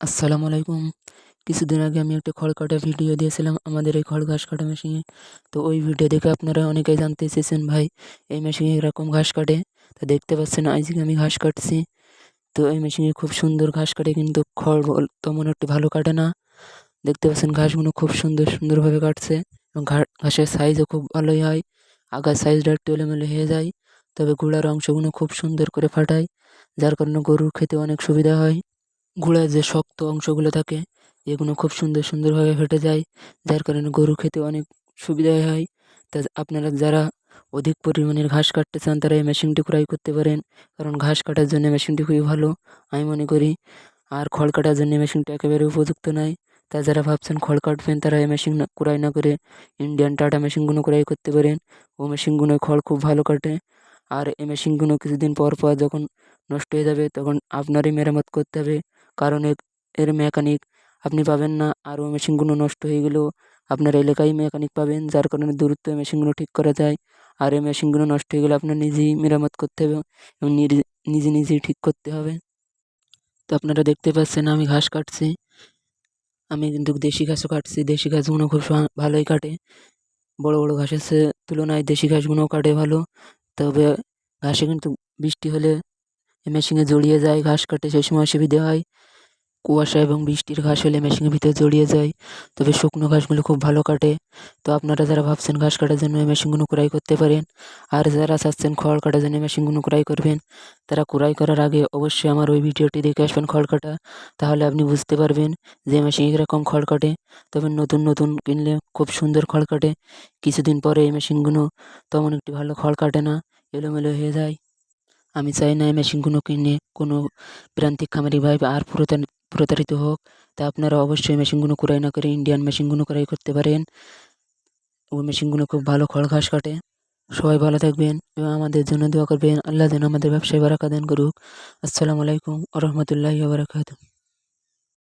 আসসালামু আলাইকুম। কিছুদিন আগে আমি একটা খড় কাটা ভিডিও দিয়েছিলাম আমাদের এই খড় ঘাস কাটা মেশিনে তো ওই ভিডিও দেখে আপনারা অনেকেই জানতে চেয়েছেন, ভাই, এই মেশিনে এরকম ঘাস কাটে? তা দেখতে পাচ্ছেন আজকে আমি ঘাস কাটছি। তো এই মেশিনে খুব সুন্দর ঘাস কাটে, কিন্তু খড় তেমন একটু ভালো কাটে না। দেখতে পাচ্ছেন, ঘাসগুলো খুব সুন্দর, সুন্দরভাবে কাটছে এবং ঘাসের সাইজও খুব ভালোই হয়। আগার সাইজটা একটু এলোমেলো হয়ে যায়, তবে গোড়ার অংশগুলো খুব সুন্দর করে ফাটায়, যার কারণে গরুর খেতে অনেক সুবিধা হয়। গোড়ায় যে শক্ত অংশগুলো থাকে এগুলো খুব সুন্দর সুন্দরভাবে ফেটে যায়, যার কারণে গরু খেতে অনেক সুবিধা হয়। তা আপনারা যারা অধিক পরিমাণের ঘাস কাটতে চান, তারা এই মেশিনটি ক্রয় করতে পারেন, কারণ ঘাস কাটার জন্য মেশিনটি খুবই ভালো, আমি মনে করি। আর খড় কাটার জন্য মেশিনটা একেবারে উপযুক্ত নয়। তা যারা ভাবছেন খড় কাটবেন, তারা এই মেশিন ক্রয় না করে ইন্ডিয়ান টাটা মেশিনগুলো ক্রয় করতে পারেন। ও মেশিনগুলো খড় খুব ভালো কাটে। আর এই মেশিনগুলো কিছুদিন পর পর যখন নষ্ট হয়ে যাবে, তখন আপনারই মেরামত করতে হবে। কারণ এর মেকানিক আপনি পাবেন না। আর ও মেশিনগুলো নষ্ট হয়ে গেলেও আপনার এলাকায় মেকানিক পাবেন, যার কারণে দ্রুত মেশিনগুলো ঠিক করা যায়। আর এই মেশিনগুলো নষ্ট হয়ে গেলে আপনার নিজেই মেরামত করতে হবে এবং নিজে নিজেই ঠিক করতে হবে। তো আপনারা দেখতে পাচ্ছেন আমি ঘাস কাটছি। আমি কিন্তু দেশি ঘাসও কাটছি। দেশি ঘাসগুলো খুব ভালোই কাটে। বড় বড় ঘাসের তুলনায় দেশি ঘাসগুলোও কাটে ভালো। তবে ঘাসে কিন্তু বৃষ্টি হলে মেশিনে জড়িয়ে যায় ঘাস কাটে, সেই সময় অসুবিধে হয়। কুয়াশা এবং বৃষ্টির ঘাস হলে মেশিনের ভিতরে জড়িয়ে যায়। তবে শুকনো ঘাসগুলো খুব ভালো কাটে। তো আপনারা যারা ভাবছেন ঘাস কাটার জন্য এই মেশিনগুলো ক্রয় করতে পারেন, আর যারা চাচ্ছেন খড় কাটার জন্য মেশিনগুলো ক্রয় করবেন, তারা ক্রয় করার আগে অবশ্যই আমার ওই ভিডিওটি দেখে আসবেন খড় কাটা। তাহলে আপনি বুঝতে পারবেন যে মেশিন এরকম খড় কাটে। তবে নতুন নতুন কিনলে খুব সুন্দর খড় কাটে। কিছুদিন পরে এই মেশিনগুলো তেমন একটি ভালো খড় কাটে না, এলোমেলো হয়ে যায়। আমি চাই না এই মেশিনগুলো কিনে কোনো প্রান্তিক খামারি ভাই আর প্রতারিত হোক। তা আপনারা অবশ্যই মেশিনগুলো ক্রয় না করে ইন্ডিয়ান মেশিনগুলো ক্রয় করতে পারেন। ওই মেশিনগুলো খুব ভালো খড় ঘাস কাটে। সবাই ভালো থাকবেন এবং আমাদের জন্য দোয়া করবেন। আল্লাহ যেন আমাদের ব্যবসায় বারাকা দান করুক। আসসালামু আলাইকুম আ রহমতুল্লাহি বারাকাতু